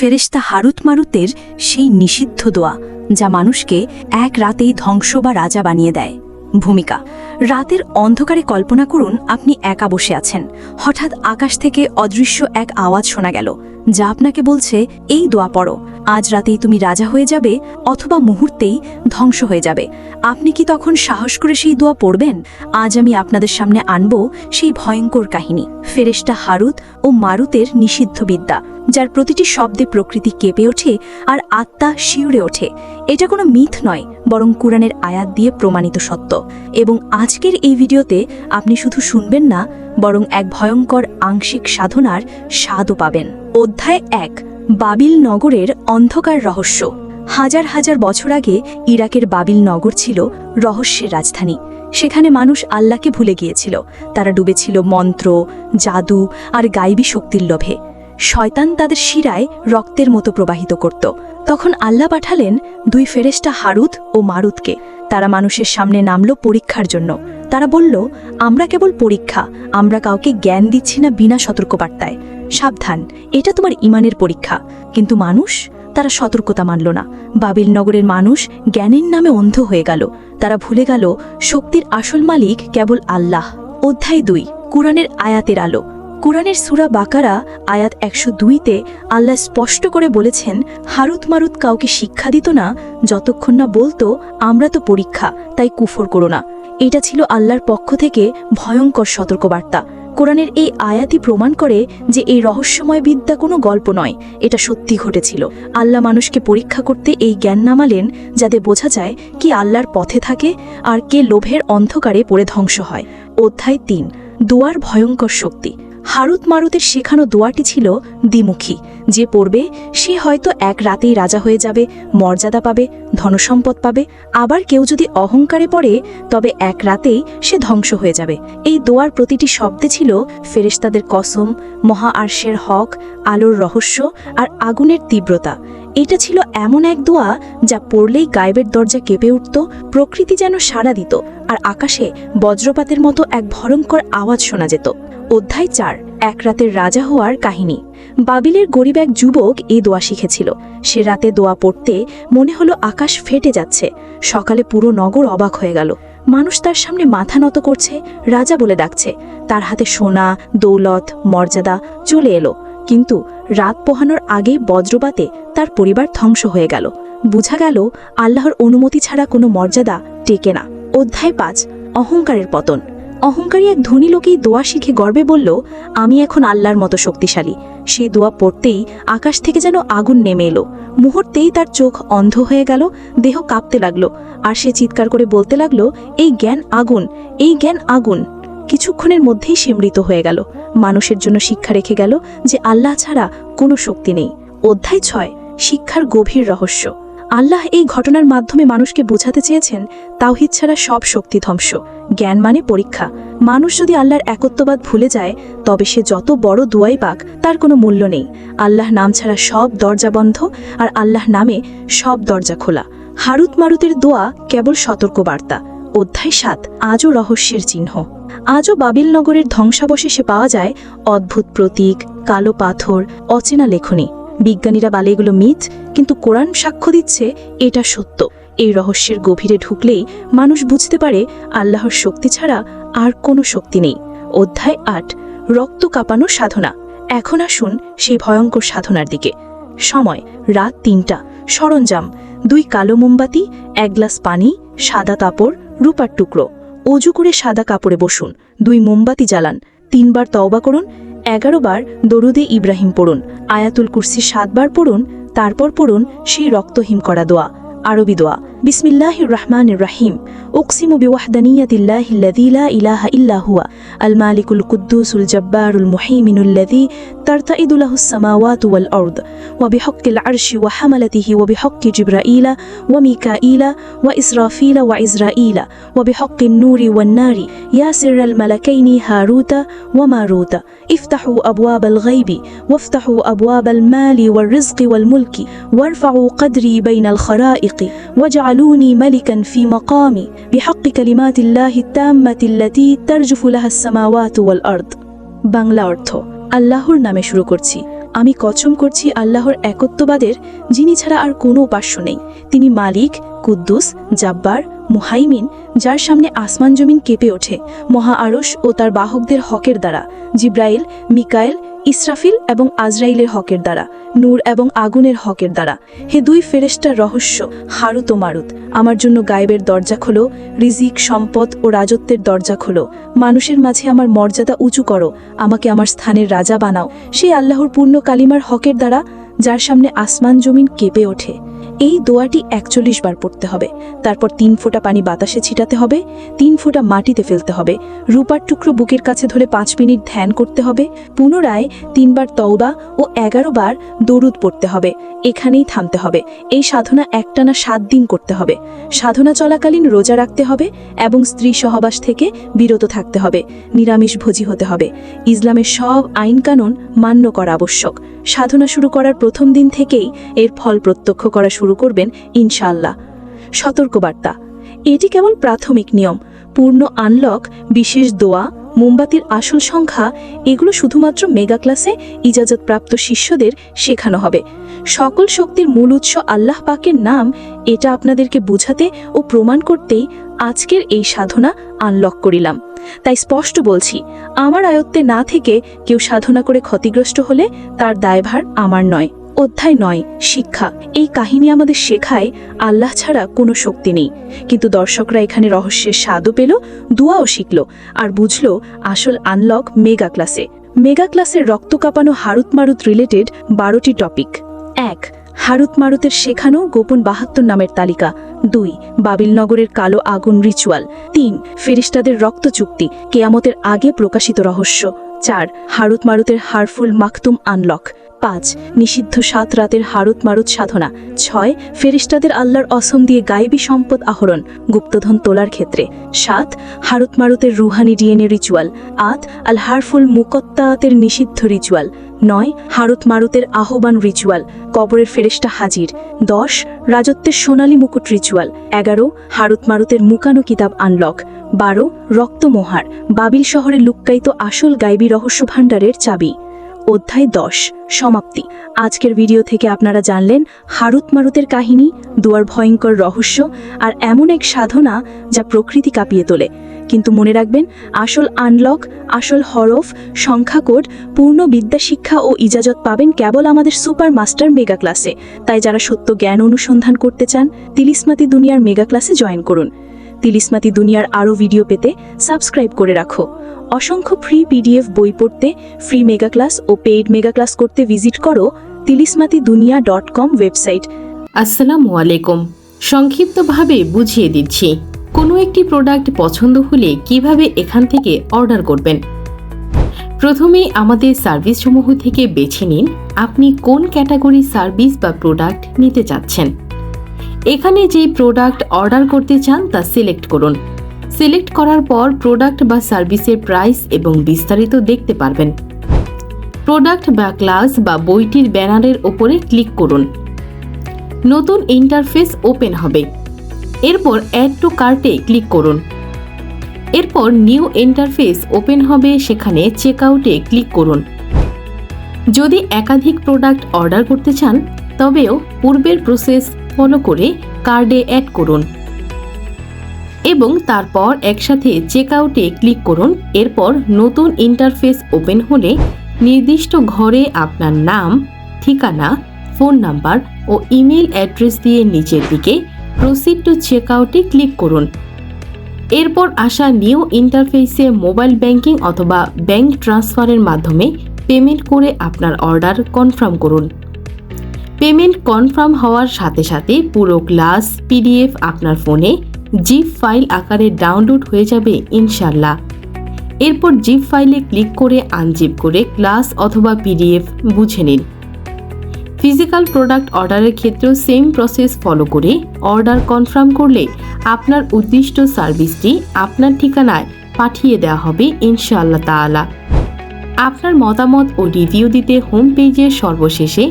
ফেরেশতা হারুত মারুতের সেই নিষিদ্ধ দোয়া, যা মানুষকে এক রাতেই ধ্বংস বা রাজা বানিয়ে দেয়। ভূমিকা, রাতের অন্ধকারে কল্পনা করুন আপনি একা বসে আছেন। হঠাৎ আকাশ থেকে অদৃশ্য এক আওয়াজ শোনা গেল। যা আপনাকে বলছে, এই দোয়া পড়ো। আজ রাতেই তুমি রাজা হয়ে যাবে, অথবা মুহূর্তেই ধ্বংস হয়ে যাবে। আপনি কি তখন সাহস করে সেই দোয়া পড়বেন? আজ আমি আপনাদের সামনে আনব সেই ভয়ঙ্কর কাহিনী। ফেরেশতা হারুত ও মারুতের নিষিদ্ধ বিদ্যা, যার প্রতিটি শব্দে প্রকৃতি কেঁপে ওঠে আর আত্মা শিউরে ওঠে। এটা কোনো মিথ নয়, বরং কোরআনের আয়াত দিয়ে প্রমাণিত সত্য। এবং আজকের এই ভিডিওতে আপনি শুধু শুনবেন না বরং এক ভয়ঙ্কর আংশিক সাধনার স্বাদও পাবেন। অধ্যায় এক, বাবিল নগরের অন্ধকার রহস্য। হাজার হাজার বছর আগে ইরাকের বাবিল নগর ছিল রহস্যের রাজধানী। সেখানে মানুষ আল্লাহকে ভুলে গিয়েছিল। তারা ডুবেছিল মন্ত্র, জাদু আর গাইবী শক্তির লোভে। শয়তান তাদের শিরায় রক্তের মতো প্রবাহিত করত। তখন আল্লাহ পাঠালেন দুই ফেরেস্টা হারুত ও মারুতকে। তারা মানুষের সামনে নামল পরীক্ষার জন্য। তারা বলল, আমরা কেবল পরীক্ষা, আমরা কাউকে জ্ঞান দিচ্ছি না বিনা সতর্কবার্তায়। সাবধান, এটা তোমার ইমানের পরীক্ষা। কিন্তু মানুষ, তারা সতর্কতা মানল না। বাবিল নগরের মানুষ জ্ঞানের নামে অন্ধ হয়ে গেল। তারা ভুলে গেল, শক্তির আসল মালিক কেবল আল্লাহ। অধ্যায় দুই, কোরআনের আয়াতের আলো। কোরআনের সুরা বাকারা, আয়াত একশো দুইতে আল্লাহ স্পষ্ট করে বলেছেন, হারুত মারুত কাউকে শিক্ষা দিত না, যতক্ষণ না বলতো, আমরা তো পরীক্ষা, তাই কুফর করো না। এটা ছিল আল্লাহর পক্ষ থেকে ভয়ঙ্কর সতর্কবার্তা। কোরআনের এই আয়াতি প্রমাণ করে যে এই রহস্যময় বিদ্যা কোনো গল্প নয়, এটা সত্যি ঘটেছিল। আল্লাহ মানুষকে পরীক্ষা করতে এই জ্ঞান নামালেন যাতে বোঝা যায় কি আল্লাহর পথে থাকে আর কে লোভের অন্ধকারে পড়ে ধ্বংস হয়। অধ্যায় তিন, দুয়ার ভয়ঙ্কর শক্তি। হারুত মারুতের শেখানো দোয়াটি ছিল দ্বিমুখী। যে পড়বে, সে হয়তো এক রাতেই রাজা হয়ে যাবে, মর্যাদা পাবে, ধনসম্পদ পাবে, আবার কেউ যদি অহংকারে পড়ে, তবে এক রাতেই সে ধ্বংস হয়ে যাবে। এই দোয়ার প্রতিটি শব্দে ছিল ফেরেশতাদের কসম, মহা আরশের হক, আলোর রহস্য আর আগুনের তীব্রতা। এটা ছিল এমন এক দোয়া যা পড়লেই গায়েবের দরজা কেঁপে উঠত, প্রকৃতি যেন সাড়া দিত, আর আকাশে বজ্রপাতের মতো এক ভয়ঙ্কর আওয়াজ শোনা যেত। অধ্যায় চার, এক রাতের রাজা হওয়ার কাহিনী। বাবিলের গরিব এক যুবক এই দোয়া শিখেছিল। সে রাতে দোয়া পড়তে মনে হলো আকাশ ফেটে যাচ্ছে। সকালে পুরো নগর অবাক হয়ে গেল। মানুষ তার সামনে মাথা নত করছে, রাজা বলে ডাকছে। তার হাতে সোনা, দৌলত, মর্যাদা চলে এলো। কিন্তু রাত পোহানোর আগে বজ্রপাতে তার পরিবার ধ্বংস হয়ে গেল। বুঝা গেল আল্লাহর অনুমতি ছাড়া কোনো মর্যাদা টেকে না। অধ্যায় পাঁচ, অহংকারের পতন। অহংকারী এক ধনী লোকেই দোয়া শিখে গর্বে বলল, আমি এখন আল্লাহর মতো শক্তিশালী। সেই দোয়া পড়তেই আকাশ থেকে যেন আগুন নেমে এলো। মুহূর্তেই তার চোখ অন্ধ হয়ে গেল, দেহ কাঁপতে লাগল, আর সে চিৎকার করে বলতে লাগল, এই জ্ঞান আগুন, এই জ্ঞান আগুন। কিছুক্ষণের মধ্যেই সে মৃত হয়ে গেল। মানুষের জন্য শিক্ষা রেখে গেল যে আল্লাহ ছাড়া কোনো শক্তি নেই। অধ্যায় ছয়, শিক্ষার গভীর রহস্য। আল্লাহ এই ঘটনার মাধ্যমে মানুষকে বোঝাতে চেয়েছেন, তাওহিদ ছাড়া সব শক্তি ধ্বংস। জ্ঞান মানে পরীক্ষা। মানুষ যদি আল্লাহর একত্ববাদ ভুলে যায়, তবে সে যত বড় দুয়াই পাক, তার কোনো মূল্য নেই। আল্লাহ নাম ছাড়া সব দরজা বন্ধ, আর আল্লাহ নামে সব দরজা খোলা। হারুত মারুতের দোয়া কেবল সতর্কবার্তা। অধ্যায় সাত, আজও রহস্যের চিহ্ন। আজও বাবিল নগরের ধ্বংসাবশেষে পাওয়া যায় অদ্ভুত প্রতীক, কালো পাথর, অচেনা লেখনী। বিজ্ঞানীরা বলে এগুলো মিথ, কিন্তু কোরআন সাক্ষ্য দিচ্ছে এটা সত্য। এই রহস্যের গভীরে ঢুকলেই মানুষ বুঝতে পারে আল্লাহর শক্তি ছাড়া আর কোনো শক্তি নেই। অধ্যায় আট, রক্ত কাঁপানো সাধনা। এখন আসুন সেই ভয়ঙ্কর সাধনার দিকে। সময়, রাত তিনটা। সরঞ্জাম, দুই কালো মোমবাতি, এক গ্লাস পানি, সাদা কাপড়, রূপার টুকরো। অজু করে সাদা কাপড়ে বসুন। দুই মোমবাতি জ্বালান। তিনবার তওবা করুন। এগারো বার দরুদে ইব্রাহিম পড়ুন, আয়াতুল কুরসি সাতবার পড়ুন, তারপর পড়ুন সেই রক্তহীন করা দোয়া, আরবি দোয়া। بسم الله الرحمن الرحيم. أقسم بوحدانية الله الذي لا إله إلا هو المالك القدوس الجبار المحيمن الذي ترتئد له السماوات والأرض وبحق العرش وحملته وبحق جبرائيل وميكائيل وإسرافيل وعزرائيل وبحق النور والنار يا سر الملكين هاروت وماروت. افتحوا أبواب الغيب وافتحوا أبواب المال والرزق والملك وارفعوا قدري بين الخرائق وجعلوا واجعلوني ملكا في مقامي بحق كلمات الله التامة التي ترجف لها السماوات والأرض বাংলা অর্থ আল্লাহর নামে শুরু করছি আমি কচম করছি আল্লাহর একত্ববাদের যিনি ছাড়া আর কোনো উপাস্য নেই তিনি মালিক কুদ্দুস জাব্বার মুহাইমিন যার সামনে আসমান জমিন কেঁপে ওঠে মহা আরস ও তার বাহকদের হকের দ্বারা জিব্রাইল মিকায়েল ইসরাফিল এবং আজরাইলের হকের দ্বারা, নূর এবং আগুনের হকের দ্বারা। হে দুই ফেরেস্টার রহস্য, হারুত ও মারুত, আমার জন্য গায়েবের দরজা খোলো, রিজিক, সম্পদ ও রাজত্বের দরজা খোলো। মানুষের মাঝে আমার মর্যাদা উঁচু করো, আমাকে আমার স্থানের রাজা বানাও। সেই আল্লাহর পূর্ণ কালিমার হকের দ্বারা, যার সামনে আসমান জমিন কেঁপে ওঠে। এই দোয়াটি একচল্লিশ বার পড়তে হবে। তারপর তিন ফোঁটা পানি বাতাসে ছিটাতে হবে, তিন ফোঁটা মাটিতে ফেলতে হবে। রূপার টুকরো বুকের কাছে ধরে পাঁচ মিনিট ধ্যান করতে হবে, পুনরায় তিনবার তওবা ও এগারো বার দরুদ পড়তে হবে। এখানেই থামতে হবে। এই সাধনা একটানা সাত দিন করতে হবে। সাধনা চলাকালীন রোজা রাখতে হবে এবং স্ত্রী সহবাস থেকে বিরত থাকতে হবে। নিরামিষ ভোজি হতে হবে। ইসলামের সব আইনকানুন মান্য করা আবশ্যক। সাধনা শুরু করার প্রথম দিন থেকেই এর ফল প্রত্যক্ষ করা শুরু করবেন ইনশাআল্লাহ। সতর্কবার্তা। এটি কেবল প্রাথমিক নিয়ম। পূর্ণ আনলক, বিশেষ দোয়া, মোমবাতির আসল সংখ্যা, এগুলো শুধুমাত্র মেগা ক্লাসে ইজাজতপ্রাপ্ত শিষ্যদের শেখানো হবে। সকল শক্তির মূল উৎস আল্লাহ পাকের নাম, এটা আপনাদেরকে বুঝাতে ও প্রমাণ করতেই আজকের এই সাধনা আনলক করিলাম। তাই স্পষ্ট বলছি, আমার আয়ত্তে না থেকে কেউ সাধনা করে ক্ষতিগ্রস্ত হলে তার দায়ভার আমার নয়। অধ্যায় নয়, শিক্ষা। এই কাহিনী আমাদের শেখায় আল্লাহ ছাড়া কোনো শক্তি নেই। কিন্তু দর্শকরা এখানে রহস্যের স্বাদও পেল, দুয়াও শিখল আর বুঝল আসল আনলক মেগা ক্লাসে মেগা ক্লাসের রক্ত কাঁপানো হারুত মারুত রিলেটেড বারোটি টপিক এক, হারুত মারুতের শেখানো গোপন বাহাত্তর নামের তালিকা। দুই বাবিলনগরের কালো আগুন রিচুয়াল তিন, ফেরিস্তাদের রক্ত চুক্তি, কেয়ামতের আগে প্রকাশিত রহস্য। চার, হারুত মারুতের হারফুল মাকতুম আনলক পাঁচ, নিষিদ্ধ সাত রাতের হারুত মারুত সাধনা। ছয়, ফেরিস্তাদের আল্লাহর অসম দিয়ে গায়েবী সম্পদ আহরণ, গুপ্তধন তোলার ক্ষেত্রে। সাত, হারুত মারুতের রুহানি ডিএনএ রিচুয়াল। আট আল হারফুল মুকত্তাতের নিষিদ্ধ রিচুয়াল। নয়, হারুত মারুতের আহ্বান রিচুয়াল, কবরের ফেরেস্টা হাজির। দশ, রাজত্বের সোনালী মুকুট রিচুয়াল। এগারো, হারুত মারুতের মুকানো কিতাব আনলক বারো রক্তমোহার বাবিল শহরে লুক্কায়িত আসল গাইবী রহস্য ভাণ্ডারের চাবি। অধ্যায় দশ, সমাপ্তি। আজকের ভিডিও থেকে আপনারা জানলেন হারুত মারুতের কাহিনী, দুয়ার ভয়ঙ্কর রহস্য আর এমন এক সাধনা যা প্রকৃতি কাঁপিয়ে তোলে। কিন্তু মনে রাখবেন, আসল আনলক আসল হরফ সংখ্যা কোড পূর্ণ বিদ্যা শিক্ষা ও ইজাজত পাবেন কেবল আমাদের সুপার মাস্টার মেগা ক্লাসে। তাই যারা সত্য জ্ঞান অনুসন্ধান করতে চান, তিলিসমাতি দুনিয়ার মেগা ক্লাসে জয়েন করুন। তিলিসমাতি দুনিয়ার আরও ভিডিও পেতে সাবস্ক্রাইব করে রাখো। অসংখ্য ফ্রি পিডিএফ বই পড়তে ফ্রি মেগা ক্লাস ও পেইড মেগা ক্লাস করতে ভিজিট করো তিলিসমাতি দুনিয়া ডট কম ওয়েবসাইট আসসালামু আলাইকুম। সংক্ষিপ্তভাবে বুঝিয়ে দিচ্ছি, কোনো একটি প্রোডাক্ট পছন্দ হলে কীভাবে এখান থেকে অর্ডার করবেন? প্রথমেই আমাদের সার্ভিসসমূহ থেকে বেছে নিন, আপনি কোন ক্যাটাগরি সার্ভিস বা প্রোডাক্ট নিতে চাচ্ছেন। এখানে যে প্রোডাক্ট অর্ডার করতে চান তা সিলেক্ট করুন। সিলেক্ট করার পর প্রোডাক্ট বা সার্ভিসের প্রাইস এবং বিস্তারিত দেখতে পারবেন। প্রোডাক্ট বা ক্লাস বা বইটির ব্যানারের ওপরে ক্লিক করুন। নতুন ইন্টারফেস ওপেন হবে। এরপর অ্যাড টু কার্টে ক্লিক করুন। এরপর নিউ ইন্টারফেস ওপেন হবে, সেখানে চেক আউটে ক্লিক করুন। যদি একাধিক প্রোডাক্ট অর্ডার করতে চান, তবেও পূর্বের প্রসেস ফলো করে কার্ডে অ্যাড করুন। এবং তারপর একসাথে চেক আউটে ক্লিক করুন। এরপর নতুন ইন্টারফেস ওপেন হলে নির্দিষ্ট ঘরে আপনার নাম, ঠিকানা, ফোন নাম্বার ও ইমেল অ্যাড্রেস দিয়ে নিচের দিকে প্রসিড টু চেক আউটে ক্লিক করুন। এরপর আসা নিউ ইন্টারফেসে মোবাইল ব্যাংকিং অথবা ব্যাংক ট্রান্সফারের মাধ্যমে পেমেন্ট করে আপনার অর্ডার কনফার্ম করুন। পেমেন্ট কনফার্ম হওয়ার সাথে সাথে পুরো ক্লাস পিডিএফ আপনার ফোনে জিপ ফাইল আকারে ডাউনলোড হয়ে যাবে ইনশাল্লাহ এরপর জিপ ফাইলে ক্লিক করে আনজিপ করে ক্লাস অথবা পিডিএফ বুঝে নিন। ফিজিক্যাল প্রোডাক্ট অর্ডারের ক্ষেত্রেও সেম প্রসেস ফলো করে অর্ডার কনফার্ম করলে আপনার উদ্দিষ্ট সার্ভিসটি আপনার ঠিকানায় পাঠিয়ে দেওয়া হবে, ইনশাআল্লাহ তাআলা। আপনার মতামত ও রিভিউ দিতে হোম পেজের সর্বশেষে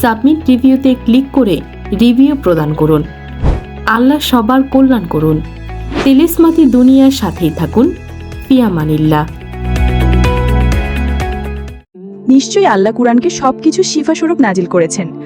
সাবমিট রিভিউতে ক্লিক করে রিভিউ প্রদান করুন। আল্লাহ সবার কল্যাণ করুন। তেলিসমাতি দুনিয়ার সাথেই থাকুন। পিয়ামানিল্লা নিশ্চয়ই আল্লাহ কুরআনকে সবকিছু শিফাস্বরূপ নাজিল করেছেন।